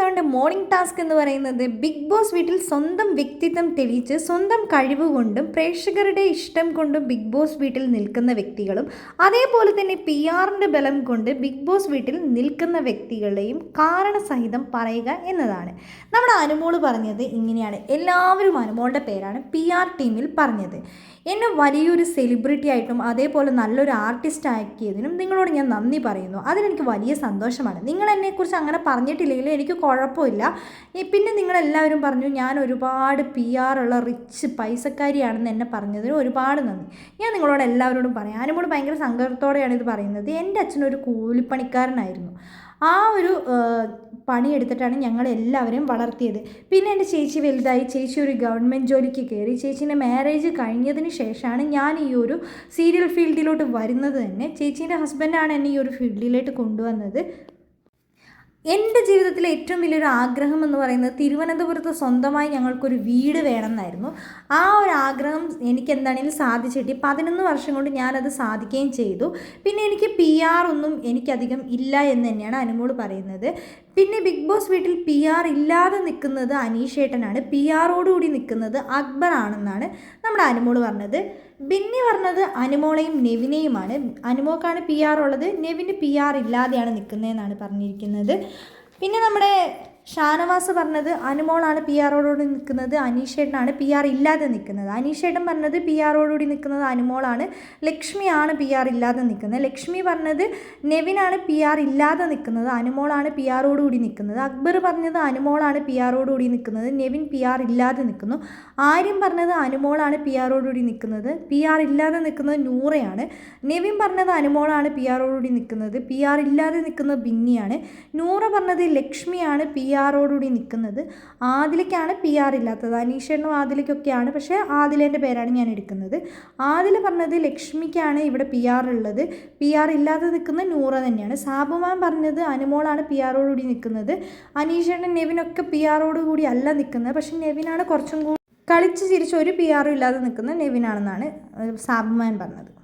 സെവന്റെ morning task എന്ന് പറയുന്നത് big boss വീട്ടിൽ സ്വന്തം വ്യക്തിത്വം തെളിയിച്ച് സ്വന്തം കഴിവ് കൊണ്ടും പ്രേക്ഷകരുടെ ഇഷ്ടം കൊണ്ടും ബിഗ് ബോസ് വീട്ടിൽ നിൽക്കുന്ന വ്യക്തികളും അതേപോലെ തന്നെ പി ആറിന്റെ ബലം കൊണ്ട് ബിഗ് ബോസ് വീട്ടിൽ നിൽക്കുന്ന വ്യക്തികളെയും കാരണസഹിതം പറയുക എന്നതാണ്. നമ്മുടെ അനുമോൾ പറഞ്ഞത് ഇങ്ങനെയാണ്. എല്ലാവരും അനുമോളുടെ പേരാണ് പി ആർ ടീമിൽ പറഞ്ഞത്. എന്നെ വലിയൊരു സെലിബ്രിറ്റി ആയിട്ടും അതേപോലെ നല്ലൊരു ആർട്ടിസ്റ്റ് ആക്കിയതിനും നിങ്ങളോട് ഞാൻ നന്ദി പറയുന്നു. അതിലെനിക്ക് വലിയ സന്തോഷമാണ്. നിങ്ങൾ എന്നെക്കുറിച്ച് അങ്ങനെ പറഞ്ഞിട്ടില്ലെങ്കിലും എനിക്ക് കുഴപ്പമില്ല. പിന്നെ നിങ്ങളെല്ലാവരും പറഞ്ഞു ഞാൻ ഒരുപാട് പി ഉള്ള റിച്ച് പൈസക്കാരിയാണെന്ന് എന്നെ പറഞ്ഞതിന് ഒരുപാട് നന്ദി. ഞാൻ നിങ്ങളോട് എല്ലാവരോടും പറയാം. ഞാനും കൂടെ ഭയങ്കര സങ്കടത്തോടെയാണ് ഇത് പറയുന്നത്. എന്റെ അച്ഛനൊരു കൂലിപ്പണിക്കാരനായിരുന്നു. ആ ഒരു പണിയെടുത്തിട്ടാണ് ഞങ്ങൾ എല്ലാവരെയും വളർത്തിയത്. പിന്നെ എന്റെ ചേച്ചി വലുതായി ചേച്ചി ഒരു ഗവൺമെന്റ് ജോലിക്ക് കയറി ചേച്ചീന്റെ മാരേജ് കഴിഞ്ഞതിന് ശേഷമാണ് ഞാൻ ഈ ഒരു സീരിയൽ ഫീൽഡിലോട്ട് വരുന്നത് തന്നെ. ചേച്ചീന്റെ ഹസ്ബൻഡാണ് എന്നെ ഈ ഒരു ഫീൽഡിലോട്ട് കൊണ്ടുവന്നത്. എന്റെ ജീവിതത്തിലെ ഏറ്റവും വലിയൊരു ആഗ്രഹം എന്ന് പറയുന്നത് തിരുവനന്തപുരത്ത് സ്വന്തമായി ഞങ്ങൾക്കൊരു വീട് വേണമെന്നായിരുന്നു. ആ ഒരു ആഗ്രഹം എനിക്ക് എന്താണെങ്കിലും സാധിച്ചിട്ട് പതിനൊന്ന് വർഷം കൊണ്ട് ഞാനത് സാധിക്കുകയും ചെയ്തു. പിന്നെ എനിക്ക് പി ആർ ഒന്നും എനിക്കധികം ഇല്ല എന്ന് തന്നെയാണ് അനുമോട് പറയുന്നത്. പിന്നെ ബിഗ് ബോസ് വീട്ടിൽ പി ആർ ഇല്ലാതെ നിൽക്കുന്നത് അനീഷേട്ടനാണ്. പി ആറോടുകൂടി നിൽക്കുന്നത് അക്ബർ ആണെന്നാണ് നമ്മുടെ അനുമോട് പറഞ്ഞത്. ബിന്നി പറഞ്ഞത് അനുമോളെയും നെവിനെയുമാണ്. അനുമോക്കാണ് പി ആർ ഉള്ളത്. നെവിന് പി ആർ ഇല്ലാതെയാണ് നിൽക്കുന്നതെന്നാണ് പറഞ്ഞിരിക്കുന്നത്. പിന്നെ നമ്മുടെ ഷാനവാസ് പറഞ്ഞത് അനുമോളാണ് പി ആറോടുകൂടി നിൽക്കുന്നത് അനീഷേട്ടനാണ് പി ആർ ഇല്ലാതെ നിൽക്കുന്നത്. അനീഷേട്ടൻ പറഞ്ഞത് പി ആറോടുകൂടി നിൽക്കുന്നത് അനുമോളാണ് ലക്ഷ്മിയാണ് പി ആർ ഇല്ലാതെ നിൽക്കുന്നത്. ലക്ഷ്മി പറഞ്ഞത് നെവിനാണ് പി ആർ ഇല്ലാതെ നിൽക്കുന്നത് അനുമോളാണ് പി ആറോടുകൂടി നിൽക്കുന്നത്. അക്ബർ പറഞ്ഞത് അനുമോളാണ് പി ആറോടുകൂടി നിൽക്കുന്നത് നെവിൻ പി ആർ ഇല്ലാതെ നിൽക്കുന്നു. ആര്യം പറഞ്ഞത് അനുമോളാണ് പി ആറോടുകൂടി നിൽക്കുന്നത് പി ആർ ഇല്ലാതെ നിൽക്കുന്നത് നൂറയാണ്. നെവിൻ പറഞ്ഞത് അനുമോളാണ് പി ആറോടുകൂടി നിൽക്കുന്നത് പി ആർ ഇല്ലാതെ നിൽക്കുന്നത് ബിന്നിയാണ്. നൂറ പറഞ്ഞത് ലക്ഷ്മിയാണ് പി ആറോടുകൂടി നിൽക്കുന്നത് ആദിലേക്കാണ് പി ആർ ഇല്ലാത്തത്. അനീഷേട്ടനും ആദിലേക്കൊക്കെയാണ് പക്ഷേ ആദിലേന്റെ പേരാണ് ഞാൻ എടുക്കുന്നത്. ആദിൽ പറഞ്ഞത് ലക്ഷ്മിക്കാണ് ഇവിടെ പി ആർ ഉള്ളത്. പി ആർ ഇല്ലാതെ നിൽക്കുന്ന നൂറ തന്നെയാണ്. സാബുമാൻ പറഞ്ഞത് അനുമോളാണ് പി ആറോടുകൂടി നിൽക്കുന്നത്. അനീഷേട്ടൻ നെവിനൊക്കെ പി ആറോടുകൂടി അല്ല നിൽക്കുന്നത്. പക്ഷേ നെവിനാണ് കുറച്ചും കൂടി കളിച്ച് ചിരിച്ച് ഒരു പി ആറും ഇല്ലാതെ നിൽക്കുന്ന നെവിനാണെന്നാണ് സാബുമാൻ പറഞ്ഞത്.